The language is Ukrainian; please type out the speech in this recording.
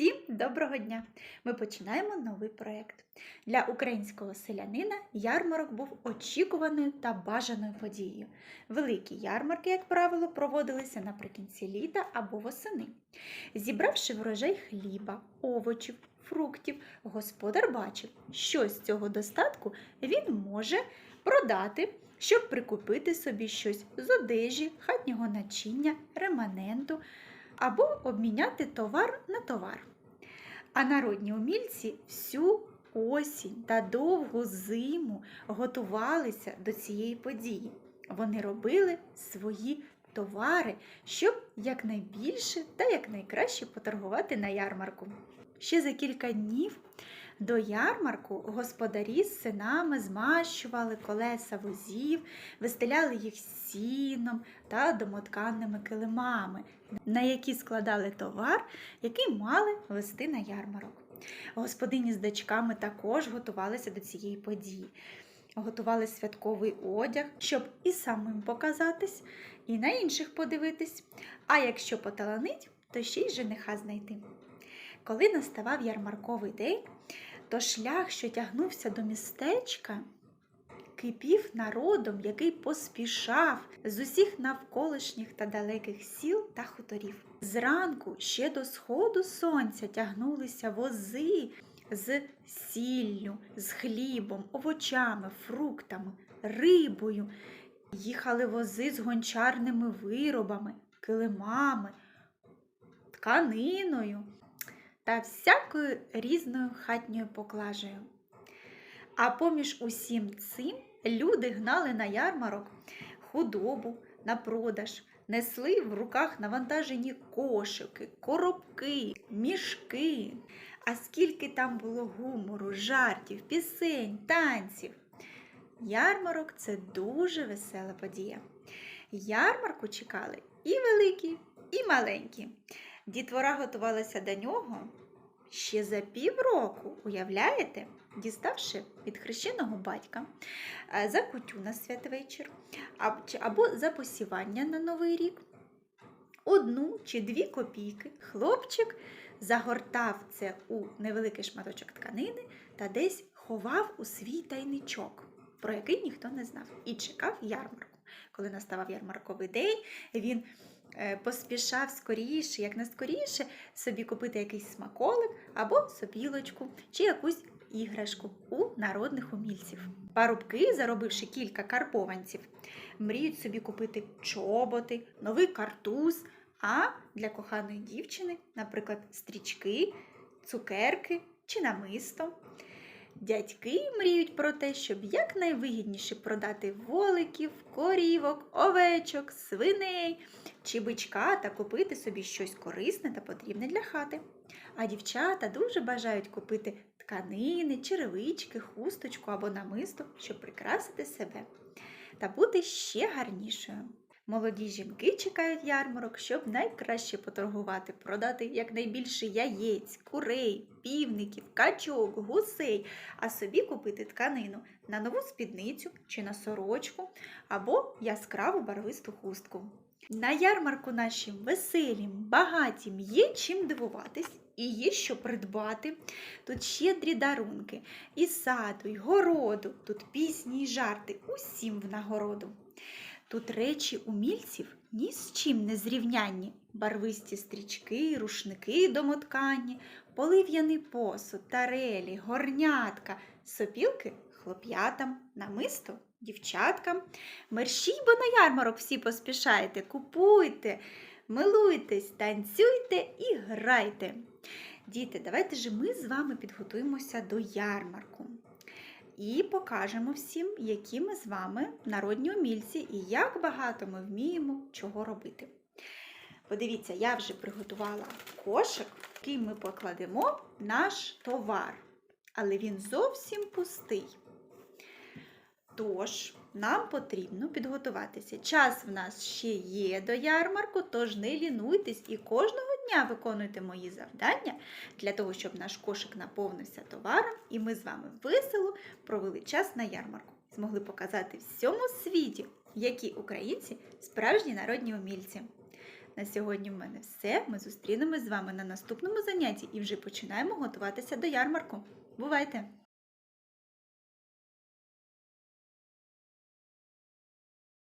Всім доброго дня! Ми починаємо новий проєкт. Для українського селянина ярмарок був очікуваною та бажаною подією. Великі ярмарки, як правило, проводилися наприкінці літа або восени. Зібравши врожай хліба, овочів, фруктів, господар бачив, що з цього достатку він може продати, щоб прикупити собі щось з одежі, хатнього начиння, реманенту або обміняти товар на товар. А народні умільці всю осінь та довгу зиму готувалися до цієї події. Вони робили свої товари, щоб якнайбільше та якнайкраще поторгувати на ярмарку. Ще за кілька днів до ярмарку господарі з синами змащували колеса возів, вистеляли їх сіном та домотканними килимами, на які складали товар, який мали вести на ярмарок. Господині з дочками також готувалися до цієї події. Готували святковий одяг, щоб і самим показатись, і на інших подивитись. А якщо поталанить, то ще й жениха знайти. Коли наставав ярмарковий день, то шлях, що тягнувся до містечка, кипів народом, який поспішав з усіх навколишніх та далеких сіл та хуторів. Зранку ще до сходу сонця тягнулися вози з сіллю, з хлібом, овочами, фруктами, рибою. Їхали вози з гончарними виробами, килимами, тканиною та всякою різною хатньою поклажею. А поміж усім цим люди гнали на ярмарок худобу на продаж, несли в руках навантажені кошики, коробки, мішки. А скільки там було гумору, жартів, пісень, танців. Ярмарок це дуже весела подія. Ярмарку чекали і великі, і маленькі. Дітвора готувалася до нього ще за півроку, уявляєте? Діставши від хрещеного батька е, за кутю на святвечір або за посівання на Новий рік, одну чи дві копійки хлопчик загортав це у невеликий шматочок тканини та десь ховав у свій тайничок, про який ніхто не знав, і чекав ярмарку. Коли наставав ярмарковий день, він поспішав скоріше, як не скоріше, собі купити якийсь смаколик або сопілочку чи якусь іграшку у народних умільців. Парубки, заробивши кілька карбованців, мріють собі купити чоботи, новий картуз, а для коханої дівчини, наприклад, стрічки, цукерки чи намисто. Дядьки мріють про те, щоб якнайвигідніше продати воликів, корівок, овечок, свиней чи бичка та купити собі щось корисне та потрібне для хати. А дівчата дуже бажають купити тканини, черевички, хусточку або намисто, щоб прикрасити себе та бути ще гарнішою. Молоді жінки чекають ярмарок, щоб найкраще поторгувати, продати якнайбільше яєць, курей, півників, качок, гусей, а собі купити тканину на нову спідницю чи на сорочку або яскраву барвисту хустку. На ярмарку нашим веселім, багатім є чим дивуватись і є що придбати. Тут щедрі дарунки, і саду, і городу, тут пісні й жарти, усім в нагороду. Тут речі умільців ні з чим не зрівнянні. Барвисті стрічки, рушники домоткані, полив'яний посуд, тарелі, горнятка, сопілки хлоп'ятам, намисто дівчаткам. Мерщій, бо на ярмарок всі поспішайте, купуйте, милуйтесь, танцюйте і грайте. Діти, давайте же ми з вами підготуємося до ярмарку. І покажемо всім, які ми з вами народні умільці і як багато ми вміємо чого робити. Подивіться, я вже приготувала кошик, в який ми покладемо наш товар. Але він зовсім пустий. Тож, нам потрібно підготуватися. Час в нас ще є до ярмарку, тож не лінуйтесь і кожного дня виконуйте мої завдання для того, щоб наш кошик наповнився товаром, і ми з вами весело провели час на ярмарку. Змогли показати всьому світі, які українці справжні народні умільці. На сьогодні в мене все. Ми зустрінемось з вами на наступному занятті і вже починаємо готуватися до ярмарку. Бувайте!